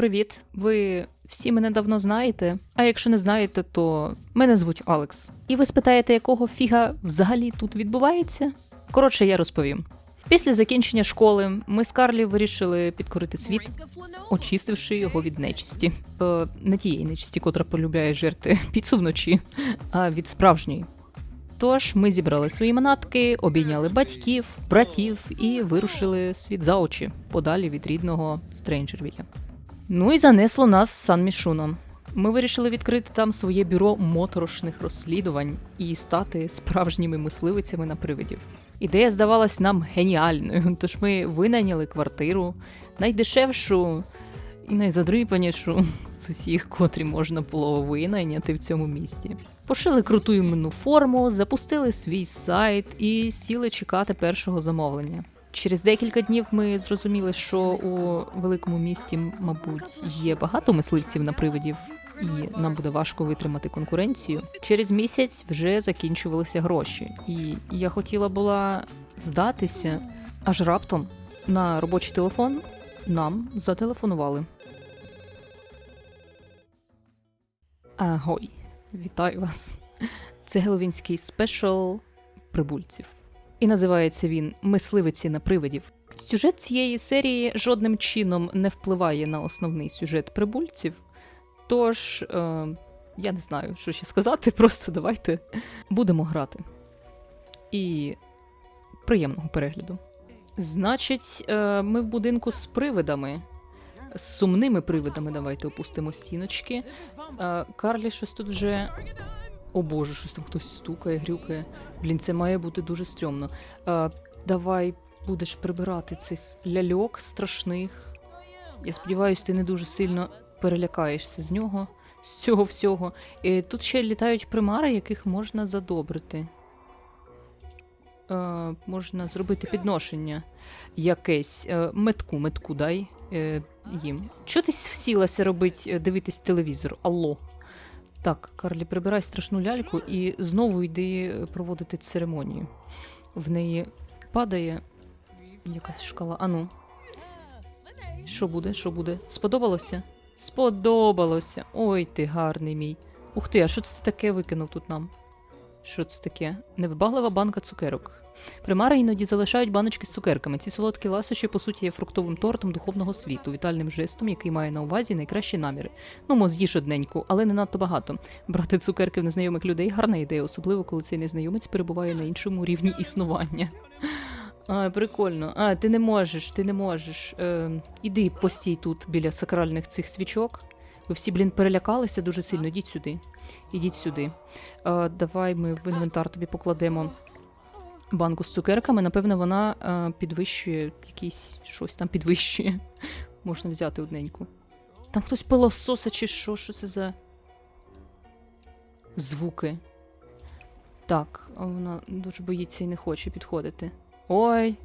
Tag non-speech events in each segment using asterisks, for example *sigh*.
привіт. Ви всі мене давно знаєте. А якщо не знаєте, то мене звуть Алекс. І ви спитаєте, якого фіга взагалі тут відбувається? Коротше, я розповім. Після закінчення школи ми з Карлі вирішили підкорити світ, очистивши його від нечисті. Е, не тієї нечисті, котра полюбляє жерти піцу вночі, а від справжньої. Тож ми зібрали свої манатки, обійняли батьків, братів і вирушили світ за очі, подалі від рідного Стрейнджервіля. Ну і занесло нас в Сан Мішуно. Ми вирішили відкрити там своє бюро моторошних розслідувань і стати справжніми мисливицями на привидів. Ідея здавалась нам геніальною, *laughs* тож ми винайняли квартиру, найдешевшу і найзадрипанішу з усіх, котрі можна було винайняти в цьому місті. Пошили круту іменну форму, запустили свій сайт і сіли чекати першого замовлення. Через декілька днів ми зрозуміли, що у великому місті, мабуть, є багато мисливців на привидів, і нам буде важко витримати конкуренцію. Через місяць вже закінчувалися гроші, і я хотіла була здатися, аж раптом на робочий телефон нам зателефонували. Агой, вітаю вас. Це геловінський спешл прибульців. І називається він Мисливиці на привидів. Сюжет цієї серії жодним чином не впливає на основний сюжет прибульців. Тож, е, я не знаю, що ще сказати, *laughs* просто давайте будемо грати. І приємного перегляду. Значить, е, ми в будинку з привидами. З сумними привидами давайте опустимо стіночки. Е, Карлі щось тут вже. О боже, щось там хтось стукає, грюкає. Блін, це має бути дуже стрьомно. Е, давай будеш прибирати цих ляльок страшних. Я сподіваюся, ти не дуже сильно перелякаєшся з нього, з цього всього. І тут ще літають примари, яких можна задобрити. Е, можна зробити підношення якесь. Е, метку, метку дай е, їм. Чого ти всілася робить, е, дивитись телевізор? Алло. Так, Карлі, прибирай страшну ляльку і знову йди е, проводити церемонію. В неї падає якась шкала. Ану. Що буде? Що буде? Сподобалося? Сподобалося. Ой, ти гарний мій. Ух ти, а що це таке викинув тут нам? Що це таке? Невибаглива банка цукерок. Примари іноді залишають баночки з цукерками. Ці солодкі ласощі, по суті, є фруктовим тортом духовного світу, вітальним жестом, який має на увазі найкращі наміри. Ну, мо з'їж одненьку, але не надто багато. Брати цукерки в незнайомих людей гарна ідея, особливо коли цей незнайомець перебуває на іншому рівні існування. А, прикольно. А, ти не можеш, ти не можеш. Е, іди постій тут біля сакральних цих свічок. Ви всі, блін, перелякалися дуже сильно. Ідіть сюди. Ідіть сюди. Е, давай ми в інвентар тобі покладемо банку з цукерками. Напевно, вона е, підвищує якісь щось там підвищує. *laughs* Можна взяти одненьку. Там хтось пилососа чи що? Що це за звуки? Так, вона дуже боїться і не хоче підходити. Ой,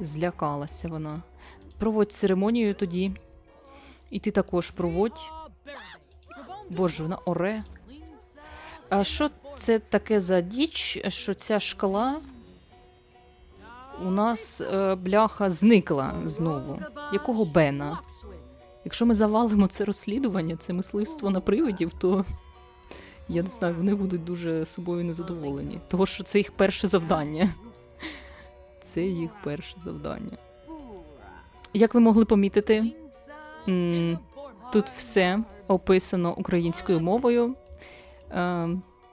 злякалася вона. Проводь церемонію тоді. І ти також проводь. Боже, вона оре. А що це таке за діч, що ця шкала у нас е, бляха зникла знову? Якого Бена? Якщо ми завалимо це розслідування, це мисливство на привидів, то я не знаю, вони будуть дуже собою незадоволені. Того що це їх перше завдання. Це їх перше завдання. Як ви могли помітити, тут все описано українською мовою.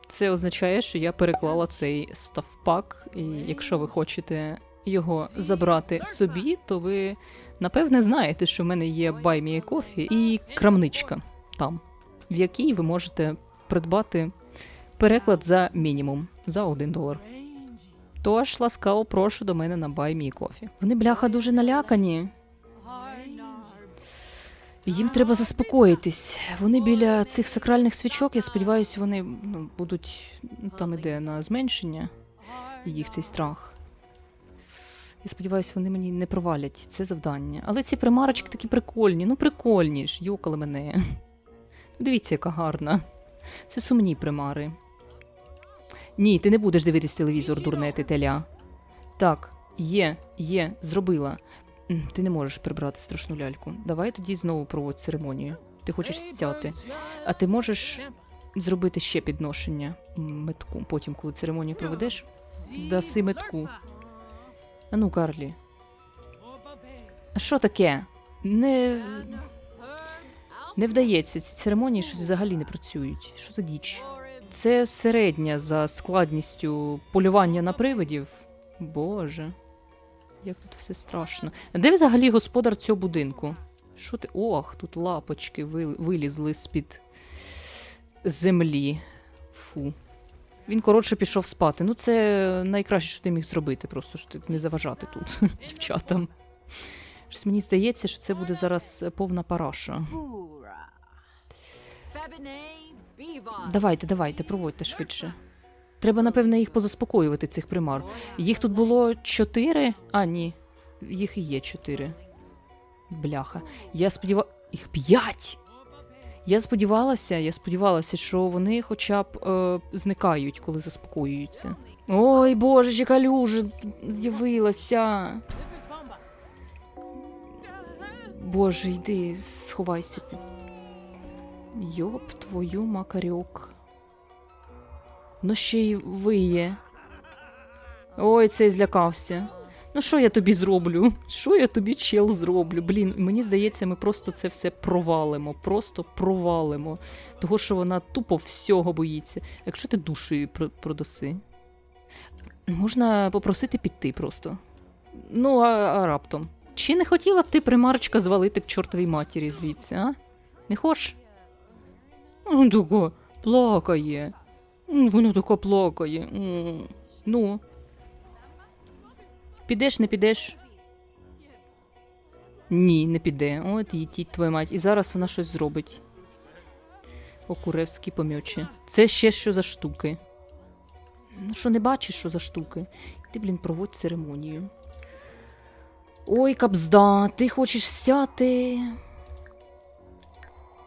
Це означає, що я переклала цей ставпак, і якщо ви хочете його забрати собі, то ви напевне знаєте, що в мене є a Coffee і крамничка там, в якій ви можете придбати переклад за мінімум за 1 долар. Тож ласкаво прошу до мене на a Coffee. Вони бляха дуже налякані. Їм треба заспокоїтись. Вони біля цих сакральних свічок, я сподіваюся, вони ну, будуть ну, там іде на зменшення їх цей страх. Я сподіваюся, вони мені не провалять це завдання. Але ці примарочки такі прикольні, ну прикольні ж, йокали мене. Ну, Дивіться, яка гарна. Це сумні примари. Ні, ти не будеш дивитись телевізор, дурне ти теля. Так, є, є, зробила. Ти не можеш прибрати страшну ляльку. Давай тоді знову проводь церемонію. Ти хочеш стяти. А ти можеш зробити ще підношення метку. Потім, коли церемонію проведеш, даси метку. А ну, Карлі. Що таке? Не. Не вдається, ці церемонії щось взагалі не працюють. Що за діч? Це середня за складністю полювання на привидів. Боже, як тут все страшно. Де взагалі господар цього будинку? Що ти. Ох, тут лапочки вилізли з-під землі. Фу. Він коротше пішов спати. Ну, це найкраще, що ти міг зробити, просто що ти не заважати тут *laughs* дівчатам. Щось мені здається, що це буде зараз повна параша. Давайте, давайте, проводьте швидше. Треба, напевне, їх позаспокоювати, цих примар. Їх тут було чотири. А, ні. Їх і є чотири. Бляха. Я сподіва... Їх п'ять! Я сподівалася, я сподівалася, що вони хоча б е, зникають, коли заспокоюються. Ой, боже, яка люжа з'явилася. Боже, йди, сховайся. Йоп, твою макарьок. Ну ще й виє. Ой, цей злякався. Ну, що я тобі зроблю? Що я тобі чел зроблю? Блін, мені здається, ми просто це все провалимо. Просто провалимо. Того, що вона тупо всього боїться. Якщо ти душею про- продаси, можна попросити піти просто. Ну, а, а раптом. Чи не хотіла б ти примарочка звалити к чортовій матері звідси, а? Не хочеш? Ну, плакає. Воно тако плакає. Ну. Підеш, не підеш? Ні, не піде. От їдіть твою мать. І зараз вона щось зробить. Окуревські помьочі. Це ще що за штуки? Ну що, не бачиш, що за штуки? Ти, блін, проводь церемонію. Ой, кабзда, ти хочеш сяти.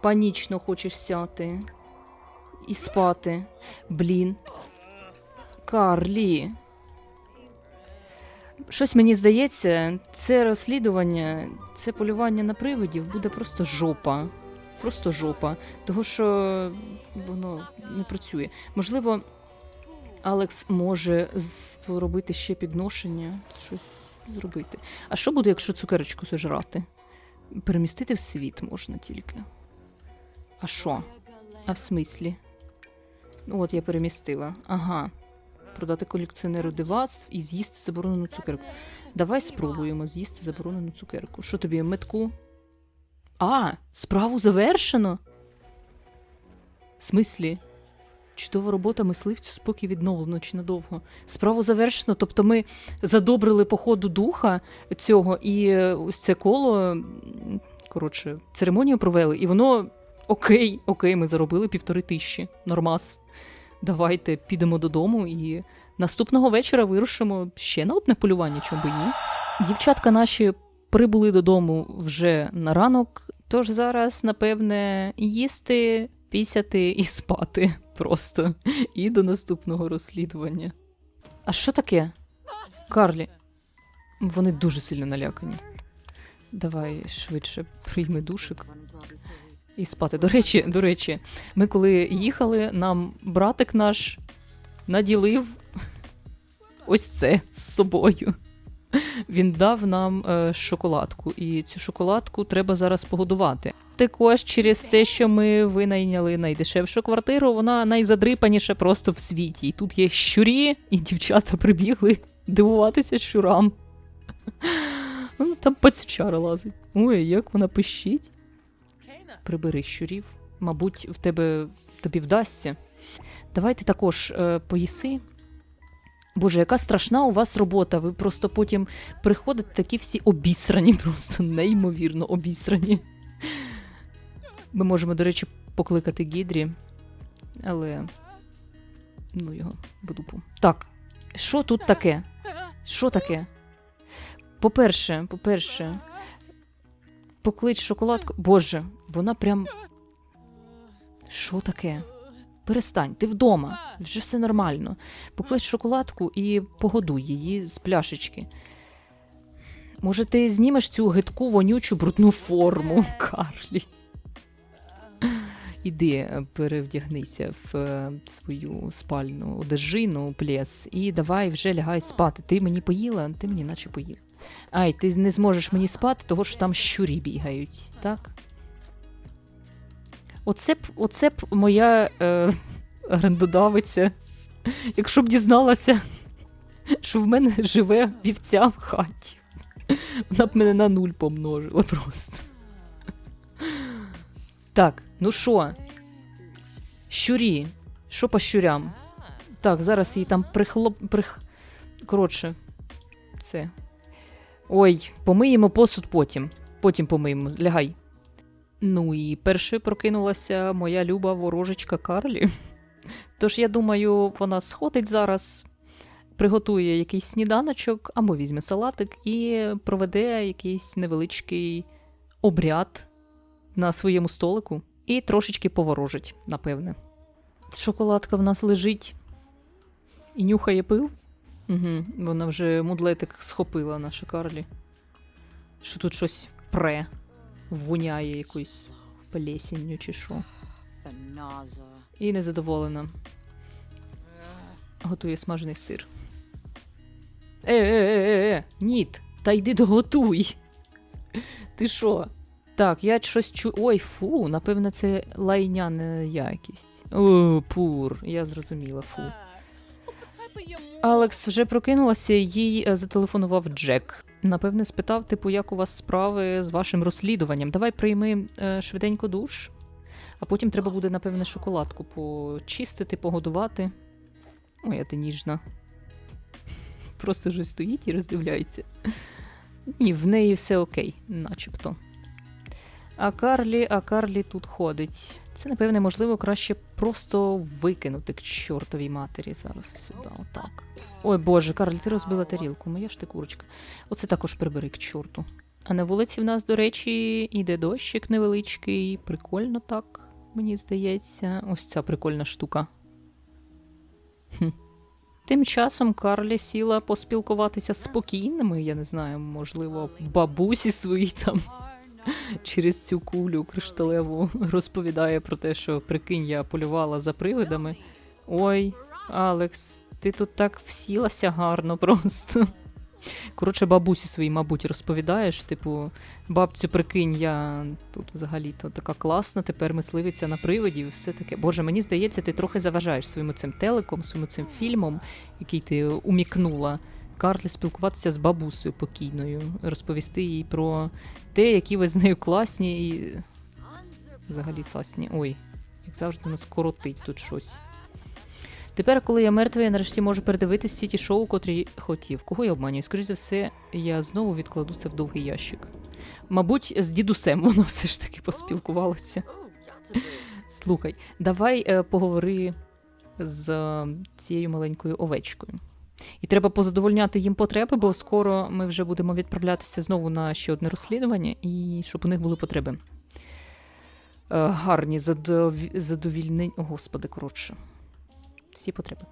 Панічно хочеш сяти. І спати. Блін. Карлі. Щось мені здається, це розслідування, це полювання на привидів буде просто жопа. Просто жопа. Того, що воно не працює. Можливо, Алекс може робити ще підношення, щось зробити. А що буде, якщо цукерочку зажрати? Перемістити в світ можна тільки. А що? А в смислі? Ну, от я перемістила. Ага. Продати колекціонеру дивацтв і з'їсти заборонену цукерку. Давай спробуємо з'їсти заборонену цукерку. Що тобі, метку? А, справу завершено. В смислі? Чудова робота мисливцю спокій відновлено чи надовго. Справу завершено, тобто ми задобрили по ходу духа цього, і е, ось це коло, коротше, церемонію провели, і воно окей, окей, ми заробили півтори тисячі. Нормас. Давайте підемо додому і наступного вечора вирушимо ще на одне полювання, чому би ні. Дівчатка наші прибули додому вже на ранок, тож зараз, напевне, їсти, пісяти і спати *laughs* просто. І до наступного розслідування. А що таке? Карлі. Вони дуже сильно налякані. Давай швидше прийми душик і спати. До речі, до речі, ми коли їхали, нам братик наш наділив ось це з собою. Він дав нам е, шоколадку, і цю шоколадку треба зараз погодувати. Також через те, що ми винайняли найдешевшу квартиру, вона найзадрипаніша просто в світі. І тут є щурі, і дівчата прибігли дивуватися щурам. Там пацючара лазить. Ой, як вона пищить. Прибери щурів. Мабуть, в тебе тобі вдасться. Давай ти також е, поїси. Боже, яка страшна у вас робота. Ви просто потім приходите такі всі обісрані, *laughs* просто неймовірно обісрані. Ми можемо, до речі, покликати Гідрі, але. Ну його в дупу. Так, що тут таке? Що таке? По-перше, по-перше, поклич шоколадку. Боже, вона прям. Що таке? Перестань, ти вдома, вже все нормально. Поклич шоколадку і погодуй її з пляшечки. Може, ти знімеш цю гидку вонючу брудну форму, Карлі. Іди, е, перевдягнися в е, свою спальну одежину, плес, і давай вже лягай спати. Ти мені поїла, ти мені наче поїла. Ай, ти не зможеш мені спати, того що там щурі бігають, так? Оце б, оце б моя е, орендодавиця, якщо б дізналася, що в мене живе вівця в хаті. Вона б мене на нуль помножила просто. Так, ну що? Щурі. Що по щурям? Так, зараз її там прихлоп. Прих... Коротше, це. Ой, помиємо посуд потім. Потім помиємо. Лягай. Ну і першою прокинулася моя люба ворожечка Карлі. Тож я думаю, вона сходить зараз, приготує якийсь сніданочок або візьме салатик і проведе якийсь невеличкий обряд на своєму столику і трошечки поворожить, напевне. Шоколадка в нас лежить і нюхає пил. Угу, вона вже мудлетик схопила наша Карлі. Що тут щось пре, воняє якоюсь плесінню чи що. І незадоволена. Готує смажений сир. Е, е, е, е, е, ніт, та йди доготуй. Ти що? Так, я щось чу. Ой, фу, напевне, це лайняна якість. О, пур, я зрозуміла, фу. Алекс вже прокинулася, їй е, зателефонував Джек. Напевне, спитав, типу, як у вас справи з вашим розслідуванням. Давай прийми е, швиденько душ, а потім треба буде, напевне, шоколадку почистити, погодувати. Ой, а ти ніжна. Просто вже стоїть і роздивляється. Ні, в неї все окей, начебто. А Карлі, а Карлі тут ходить. Це, напевне, можливо, краще просто викинути к чортовій матері зараз сюди, отак. Ой Боже, Карлі, ти розбила тарілку, моя ж ти курочка. Оце також прибери к чорту. А на вулиці в нас, до речі, іде дощик невеличкий. Прикольно так, мені здається. Ось ця прикольна штука. Хм. Тим часом Карлі сіла поспілкуватися з спокійними, я не знаю, можливо, бабусі свої там *laughs* через цю кулю кришталеву розповідає про те, що прикинь, я полювала за привидами. Ой, Алекс, ти тут так всілася гарно просто. Коротше, бабусі своїй, мабуть, розповідаєш, типу, бабцю, прикинь, я тут взагалі-то така класна, тепер мисливиця на привидів, все таке. Боже, мені здається, ти трохи заважаєш своїм цим телеком, своїм цим фільмом, який ти умікнула. Карлі спілкуватися з бабусею покійною, розповісти їй про те, які ви з нею класні і. Взагалі сасні. Ой, як завжди нас коротить тут щось. Тепер, коли я мертвий, я нарешті можу передивитися всі ті шоу, котрі хотів. Кого я обманюю? Скоріше за все, я знову відкладу це в довгий ящик. Мабуть, з дідусем воно все ж таки поспілкувалося. Слухай, давай е, поговори з е, цією маленькою овечкою. І треба позадовольняти їм потреби, бо скоро ми вже будемо відправлятися знову на ще одне розслідування, і щоб у них були потреби. Е, гарні задові... задовільнень. О, господи, коротше. Всі потреби.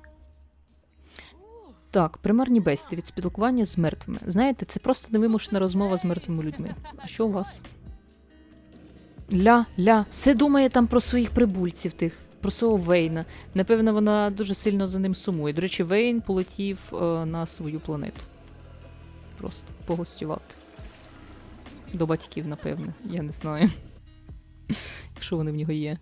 Так, примарні бесіди від спілкування з мертвими. Знаєте, це просто невимушена розмова з мертвими людьми. А що у вас? Ля, ля, все думає там про своїх прибульців тих, про свого Вейна. Напевно, вона дуже сильно за ним сумує. До речі, Вейн полетів е, на свою планету. Просто погостювати. До батьків, напевне, я не знаю. *laughs* Якщо вони в нього є.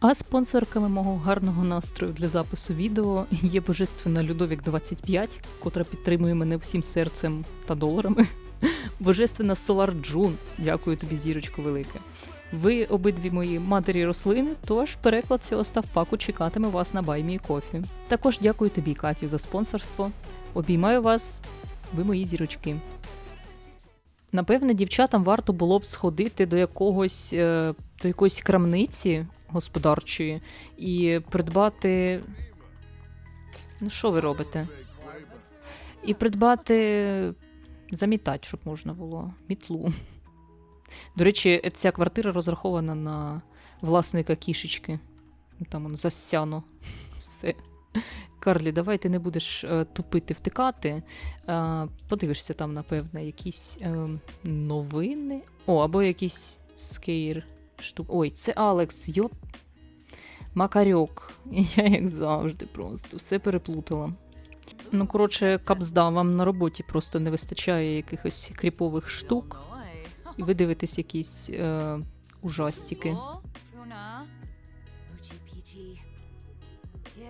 А спонсорками мого гарного настрою для запису відео є божественна Людовік 25, котра підтримує мене всім серцем та доларами. *laughs* Божественна Solar Джун. Дякую тобі, зірочко велике. Ви обидві мої матері рослини, тож переклад цього ставпаку чекатиме вас на баймі кофі. Також дякую тобі, Катю, за спонсорство. Обіймаю вас, ви мої зірочки. Напевне, дівчатам варто було б сходити до якогось е, до якоїсь крамниці господарчої і придбати. Ну, що ви робите? І придбати замітач, щоб можна було, мітлу. До речі, ця квартира розрахована на власника кішечки. Там он засяно. *laughs* Все. Карлі, давай ти не будеш е, тупити втикати. Е, подивишся там, напевно, якісь е, новини. О, або якісь скейр штук. Ой, це Алекс, йоп. Макарьок. *laughs* Я як завжди просто все переплутала. Ну, коротше, капзда, вам на роботі просто не вистачає якихось кріпових штук, і ви дивитесь якісь е, ужастики.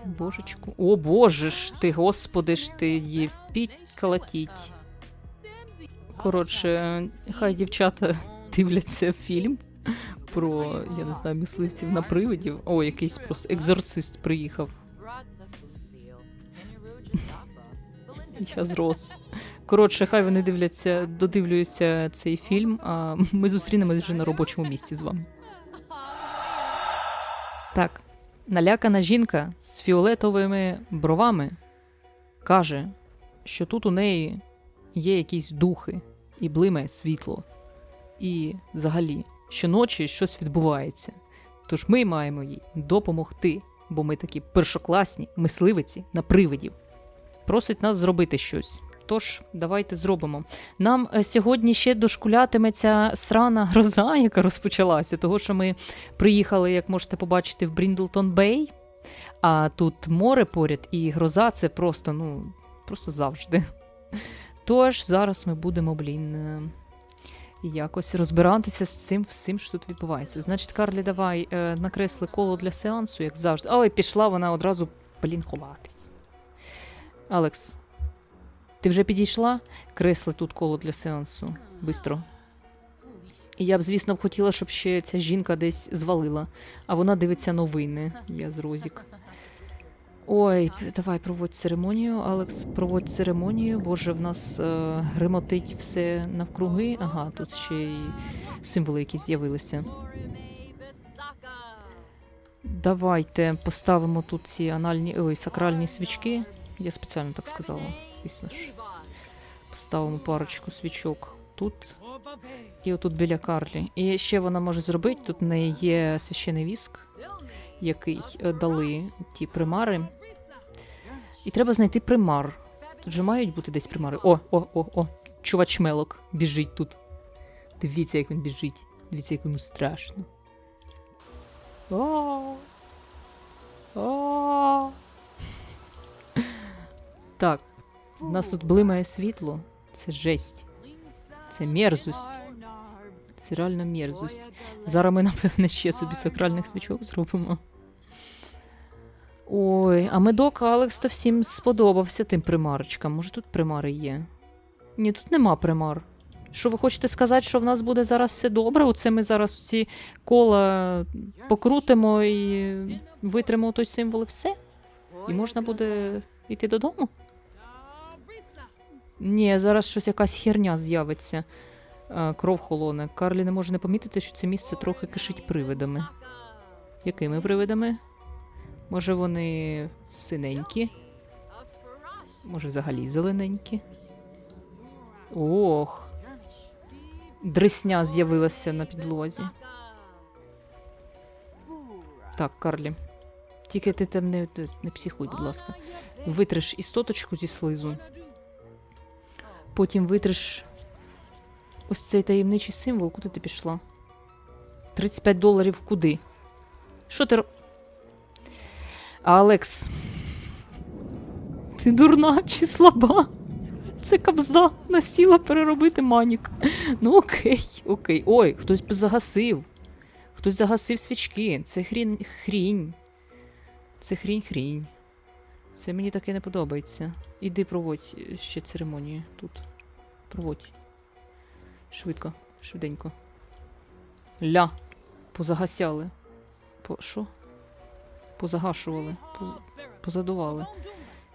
Божечку. О, боже ж ти, господи ж ти, її піть колотіть. Коротше, хай дівчата дивляться фільм про, я не знаю, мисливців на привидів. О, якийсь просто екзорцист приїхав. Я зрос. Коротше, хай вони дивляться, додивлюються цей фільм, а *laughs* ми зустрінемось вже на робочому місці з вами. Так, налякана жінка з фіолетовими бровами каже, що тут у неї є якісь духи і блимає світло. І взагалі, щоночі щось відбувається. Тож ми маємо їй допомогти, бо ми такі першокласні мисливиці на привидів. Просить нас зробити щось. Тож, давайте зробимо. Нам е, сьогодні ще дошкулятиме ця срана гроза, *laughs* яка розпочалася, того що ми приїхали, як можете побачити, в Бріндлтон Бей. А тут море поряд, і гроза це просто, ну, просто завжди. Тож зараз ми будемо, блін, е, якось розбиратися з цим всім, що тут відбувається. Значить, Карлі, давай е, накресли коло для сеансу, як завжди. Ой, пішла вона одразу, блін, ховатись. Алекс, ти вже підійшла? Кресли тут коло для сеансу. Бистро. І я б, звісно, б хотіла, щоб ще ця жінка десь звалила, а вона дивиться новини. Я з Розік. Ой, давай проводь церемонію, Алекс, проводь церемонію. Боже, в нас е, гримотить все навкруги. Ага, тут ще й символи якісь з'явилися. Давайте поставимо тут ці анальні, ой, сакральні свічки. Я спеціально так сказала, звісно ж. Поставимо парочку свічок тут і отут біля Карлі. І ще вона може зробити. Тут в неї є священий віск, який е, дали ті примари. І треба знайти примар. Тут же мають бути десь примари. О, о, о, о. Чувач мелок біжить тут. Дивіться, як він біжить. Дивіться, як йому страшно. А. А. Так, у нас тут блимає світло. Це жесть. Це мерзость. Це реально мерзость. Зараз ми, напевне, ще собі сакральних свічок зробимо. Ой, а медок Алекс то всім сподобався тим примарочкам. Може тут примари є? Ні, тут нема примар. Що ви хочете сказати, що в нас буде зараз все добре? Оце ми зараз ці кола покрутимо і витримо той символ і все? І можна буде йти додому? Ні, зараз щось якась херня з'явиться. Е, Кров холоне. Карлі не може не помітити, що це місце трохи кишить привидами. Якими привидами? Може, вони синенькі? Може, взагалі зелененькі? Ох. Дресня з'явилася на підлозі. Так, Карлі. Тільки ти там не, не психуй, будь ласка. Витриш істоточку зі слизу. Потім витриш ось цей таємничий символ. Куди ти пішла? 35 доларів куди? Що ти ро... Алекс. Ти дурна чи слаба? Це кабза насіла переробити манік. Ну окей, окей. Ой, хтось загасив. Хтось загасив свічки. Це хрінь хрінь. Це хрінь-хрінь. Це мені таке не подобається. Іди проводь ще церемонію тут. Проводь. Швидко, швиденько. Ля. Позагасяли. По що? Позагашували. Поз... Позадували.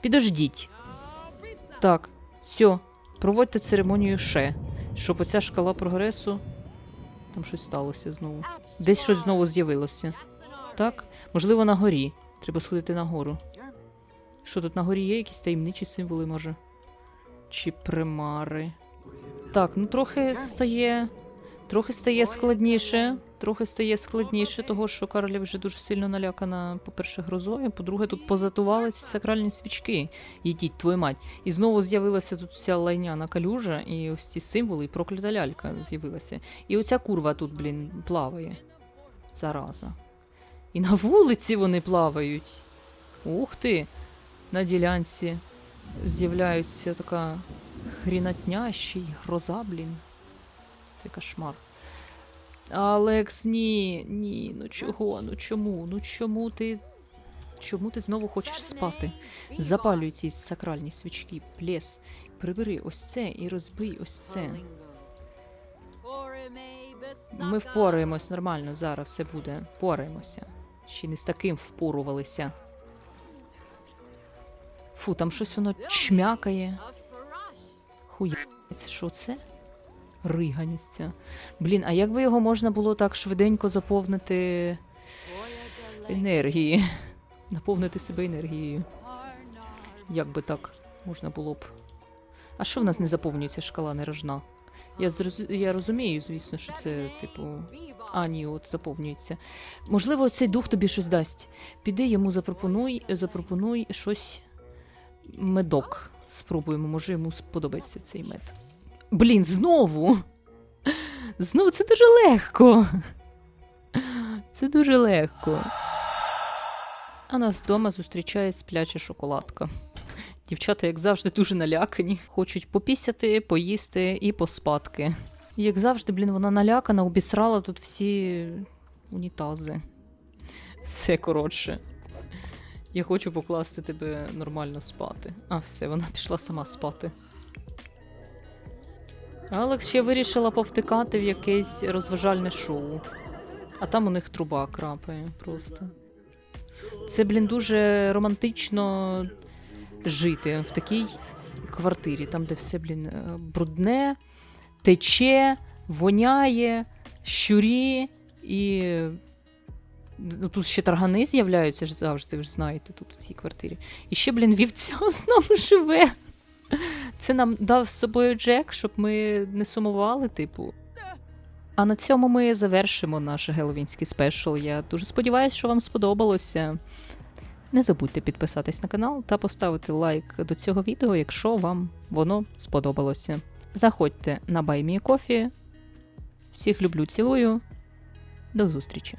Підождіть. Так, все. Проводьте церемонію ще. Щоб оця шкала прогресу. Там щось сталося знову. Десь щось знову з'явилося. Так? Можливо, на горі. Треба сходити на гору. Що тут на горі є якісь таємничі символи, може? Чи примари? Так, ну трохи стає. Трохи стає складніше. Трохи стає складніше, того що Карлі вже дуже сильно налякана, по-перше, грозою. По-друге, тут позатували ці сакральні свічки. Їдіть, твою мать. І знову з'явилася тут вся лайняна калюжа, і ось ці символи, і проклята лялька з'явилася. І оця курва тут, блін, плаває. Зараза. І на вулиці вони плавають. Ух ти! На ділянці з'являється така хрінатня, ще й гроза, блін. Це кошмар. Алекс, ні, ні, ну чого, ну чому? Ну чому ти. Чому ти знову хочеш спати? Запалюй ці сакральні свічки, плес. Прибери ось це і розбий ось це. Ми впораємось нормально, зараз все буде. Впораємося. Ще не з таким впорувалися. Фу, там щось воно чмякає. Хуя, це що це? Риганість. Блін, а як би його можна було так швиденько заповнити енергії? Наповнити себе енергією. Як би так можна було б. А що в нас не заповнюється шкала нерожна? Я, зроз... я розумію, звісно, що це, типу. А, ні, от заповнюється. Можливо, цей дух тобі щось дасть. Піди йому запропонуй, запропонуй щось медок. Спробуємо, може йому сподобається цей мед. Блін, знову. Знову це дуже легко. Це дуже легко. А нас вдома зустрічає спляча шоколадка. Дівчата, як завжди, дуже налякані. Хочуть попісяти, поїсти і поспадки. І як завжди, блін, вона налякана, обісрала тут всі унітази. Все коротше. Я хочу покласти тебе нормально спати. А, все, вона пішла сама спати. Алекс ще вирішила повтикати в якесь розважальне шоу. А там у них труба крапає просто. Це, блін, дуже романтично жити в такій квартирі, там, де все, блін, е, брудне, тече, воняє, щурі і. Ну, тут ще таргани з'являються ж завжди, ви ж знаєте, тут в цій квартирі. І ще, блін, вівця з нами живе. Це нам дав з собою Джек, щоб ми не сумували, типу. А на цьому ми завершимо наш геловінський спешл. Я дуже сподіваюся, що вам сподобалося. Не забудьте підписатись на канал та поставити лайк до цього відео, якщо вам воно сподобалося. Заходьте на BuyMeCoffee. Всіх люблю, цілую. До зустрічі!